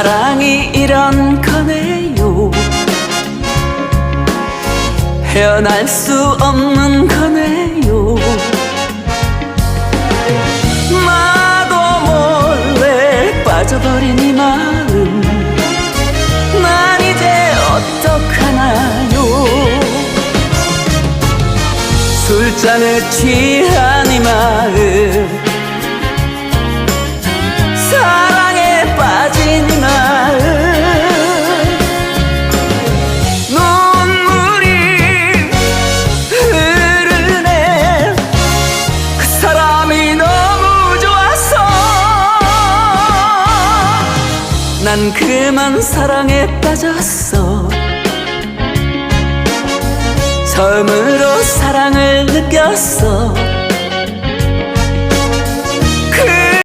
이런 거네요. 헤어날 수 없는 거네요. 나도 몰래 빠져버린 이 마음. 난 이제 어떡하나요? 술잔에 취한 이 마음 난 그만 사랑에 빠졌어. 처음으로 사랑을 느꼈어